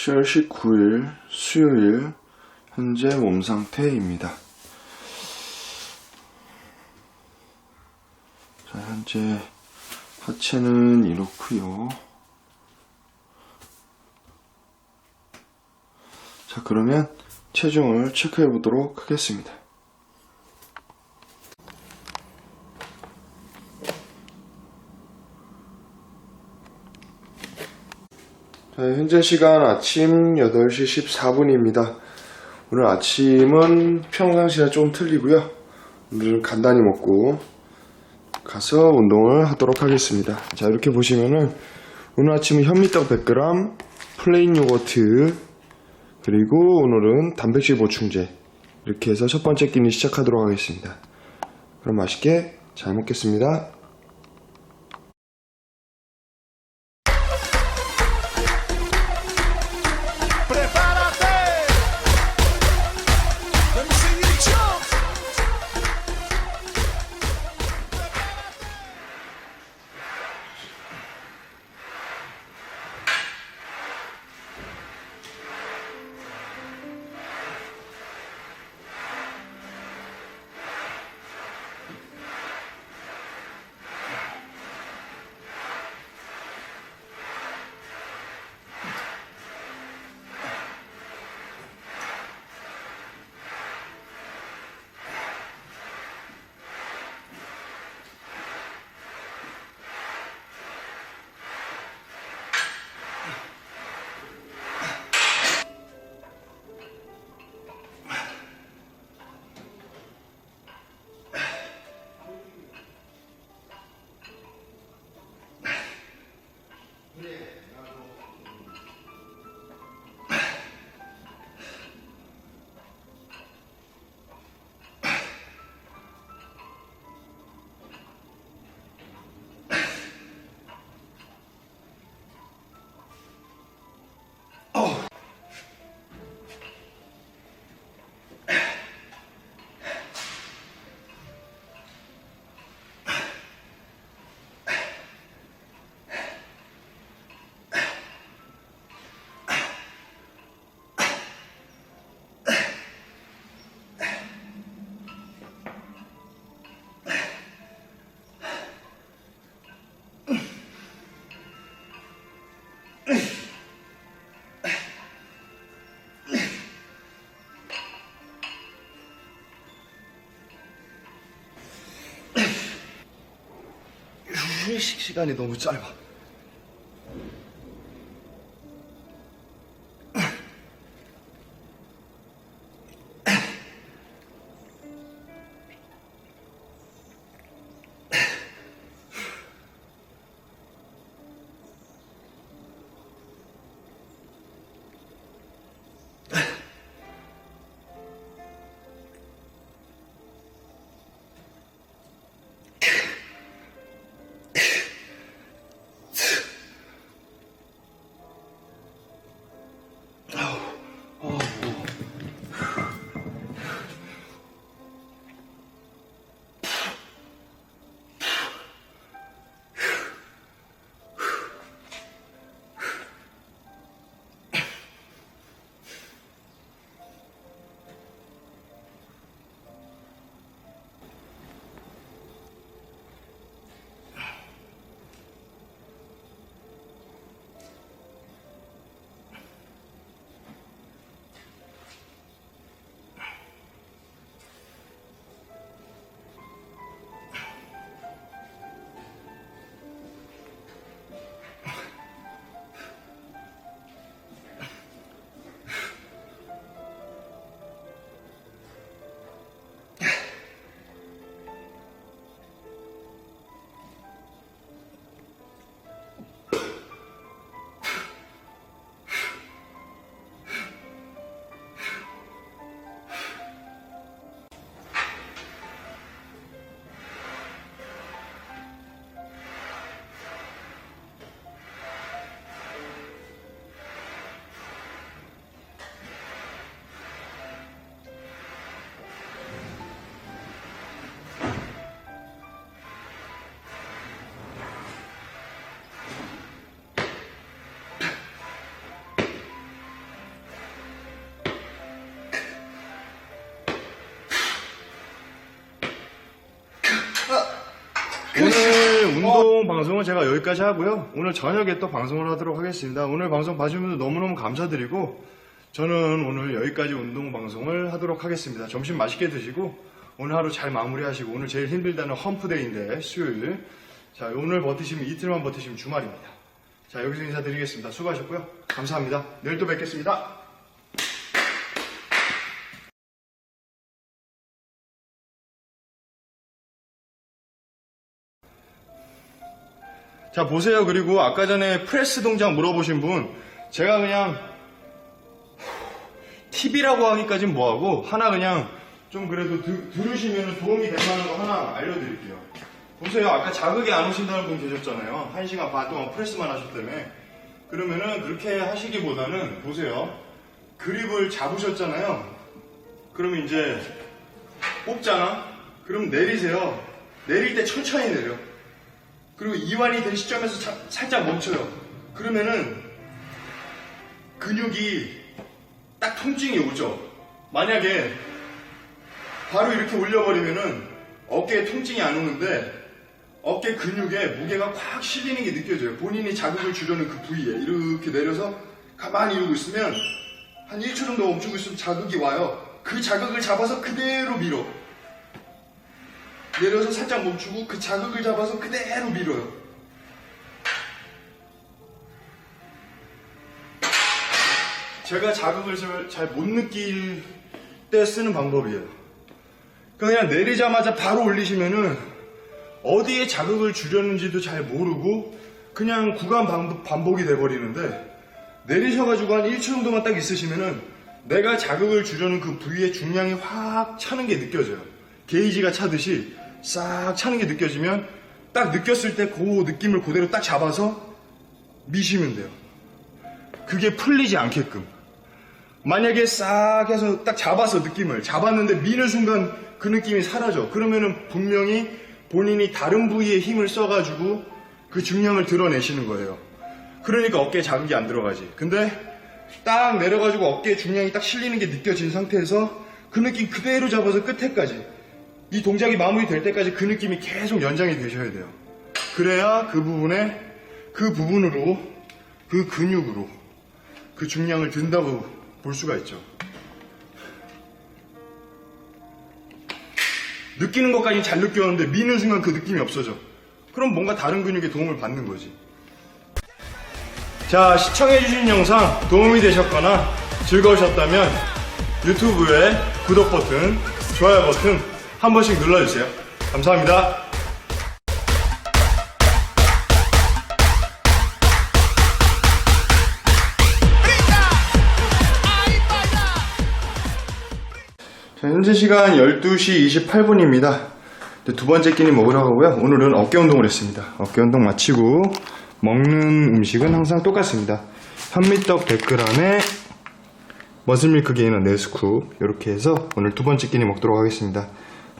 10월 19일 수요일 현재 몸 상태입니다. 자, 현재 하체는 이렇고요. 자, 그러면 체중을 체크해 보도록 하겠습니다. 현재 시간 아침 8시 14분입니다. 오늘 아침은 평상시와 좀 틀리고요. 오늘은 간단히 먹고 가서 운동을 하도록 하겠습니다. 자, 이렇게 보시면은 오늘 아침은 현미떡 100g, 플레인 요거트, 그리고 오늘은 단백질 보충제 이렇게 해서 첫 번째 끼니 시작하도록 하겠습니다. 그럼 맛있게 잘 먹겠습니다. 휴식 시간이 너무 짧아. 운동 방송은 제가 여기까지 하고요. 오늘 저녁에 또 방송을 하도록 하겠습니다. 오늘 방송 봐주신 분들 너무너무 감사드리고 저는 오늘 여기까지 운동 방송을 하도록 하겠습니다. 점심 맛있게 드시고 오늘 하루 잘 마무리하시고 오늘 제일 힘들다는 험프데이인데 수요일 자 오늘 버티시면 이틀만 버티시면 주말입니다. 자 여기서 인사드리겠습니다. 수고하셨고요. 감사합니다. 내일 또 뵙겠습니다. 자, 보세요. 그리고 아까 전에 프레스 동작 물어보신 분, 제가 그냥, 팁이라고 하기까진 뭐하고, 하나 그냥, 좀 그래도 드- 들으시면 도움이 될 만한 거 하나 알려드릴게요. 보세요. 아까 자극이 안 오신다는 분 계셨잖아요. 한 시간 반 동안 프레스만 하셨다며. 그러면은 그렇게 하시기보다는, 보세요. 그립을 잡으셨잖아요. 그러면 이제, 뽑잖아? 그럼 내리세요. 내릴 때 천천히 내려. 그리고 이완이 된 시점에서 자- 살짝 멈춰요. 그러면은 근육이 딱 통증이 오죠. 만약에 바로 이렇게 올려버리면은 어깨에 통증이 안 오는데 어깨 근육에 무게가 꽉 실리는 게 느껴져요. 본인이 자극을 주려는 그 부위에 이렇게 내려서 가만히 이러고 있으면 한 1초 정도 멈추고 있으면 자극이 와요. 그 자극을 잡아서 그대로 밀어. 내려서 살짝 멈추고 그 자극을 잡아서 그대로 밀어요. 제가 자극을 잘 못 느낄 때 쓰는 방법이에요. 그냥 내리자마자 바로 올리시면은 어디에 자극을 주려는지도 잘 모르고 그냥 구간 반복, 반복이 돼버리는데 내리셔가지고 한 1초 정도만 딱 있으시면은 내가 자극을 주려는 그 부위의 중량이 확 차는 게 느껴져요. 게이지가 차듯이 싹 차는 게 느껴지면 딱 느꼈을 때 그 느낌을 그대로 딱 잡아서 미시면 돼요. 그게 풀리지 않게끔. 만약에 싹 해서 딱 잡아서 느낌을 잡았는데 미는 순간 그 느낌이 사라져. 그러면은 분명히 본인이 다른 부위에 힘을 써가지고 그 중량을 드러내시는 거예요. 그러니까 어깨에 자극이 안 들어가지. 근데 딱 내려가지고 어깨에 중량이 딱 실리는 게 느껴진 상태에서 그 느낌 그대로 잡아서 끝에까지 이 동작이 마무리될 때까지 그 느낌이 계속 연장이 되셔야 돼요. 그래야 그 부분에 그 부분으로 그 근육으로 그 중량을 든다고 볼 수가 있죠. 느끼는 것까지 잘 느꼈는데 미는 순간 그 느낌이 없어져. 그럼 뭔가 다른 근육의 도움을 받는 거지. 자, 시청해주신 영상 도움이 되셨거나 즐거우셨다면 유튜브에 구독 버튼, 좋아요 버튼 한 번씩 눌러주세요. 감사합니다. 자, 현재 시간 12시 28분입니다. 두 번째 끼니 먹으러 가고요. 오늘은 어깨 운동을 했습니다. 어깨 운동 마치고 먹는 음식은 항상 똑같습니다. 현미떡 100g에 머슬밀크 게이너 4스쿱 이렇게 해서 오늘 두 번째 끼니 먹도록 하겠습니다.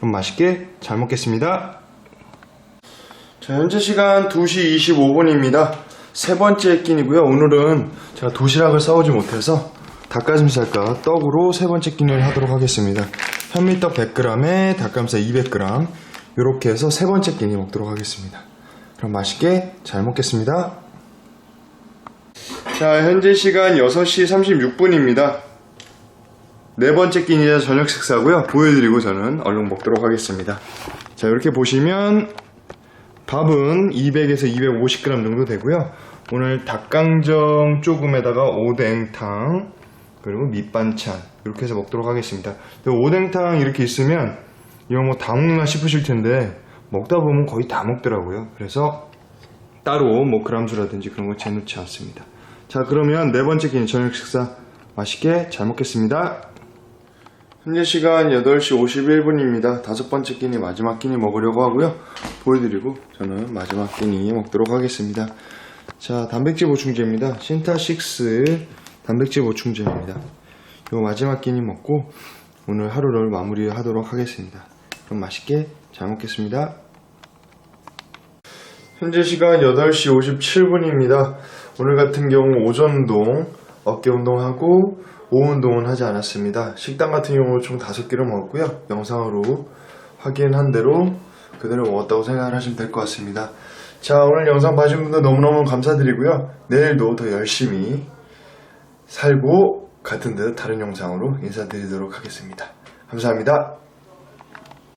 그럼 맛있게 잘 먹겠습니다. 자, 현재 시간 2시 25분입니다. 세 번째 끼니고요. 오늘은 제가 도시락을 싸오지 못해서 닭가슴살과 떡으로 세 번째 끼니를 하도록 하겠습니다. 현미떡 100g에 닭가슴살 200g 이렇게 해서 세 번째 끼니 먹도록 하겠습니다. 그럼 맛있게 잘 먹겠습니다. 자, 현재 시간 6시 36분입니다. 네 번째 끼니자 저녁 식사고요. 보여드리고 저는 얼른 먹도록 하겠습니다. 자, 이렇게 보시면 밥은 200에서 250g 정도 되고요. 오늘 닭강정 조금에다가 오뎅탕 그리고 밑반찬 이렇게 해서 먹도록 하겠습니다. 오뎅탕 이렇게 있으면 이거 뭐 다 먹나 싶으실 텐데 먹다 보면 거의 다 먹더라고요. 그래서 따로 뭐 그람수라든지 그런 거 재놓지 않습니다. 자 그러면 네 번째 끼니 저녁 식사 맛있게 잘 먹겠습니다. 현재 시간 8시 51분입니다. 다섯 번째 끼니 마지막 끼니 먹으려고 하고요. 보여드리고 저는 마지막 끼니 먹도록 하겠습니다. 자, 단백질 보충제입니다. 신타식스 단백질 보충제입니다. 이거 마지막 끼니 먹고 오늘 하루를 마무리하도록 하겠습니다. 그럼 맛있게 잘 먹겠습니다. 현재 시간 8시 57분입니다. 오늘 같은 경우 오전 운동, 어깨 운동하고 오후 운동은 하지 않았습니다. 식단 같은 경우 총 5끼를 먹었고요. 영상으로 확인한 대로 그대로 먹었다고 생각을 하시면 될 것 같습니다. 자, 오늘 영상 봐주신 분들 너무너무 감사드리고요. 내일도 더 열심히 살고 같은 듯 다른 영상으로 인사드리도록 하겠습니다. 감사합니다.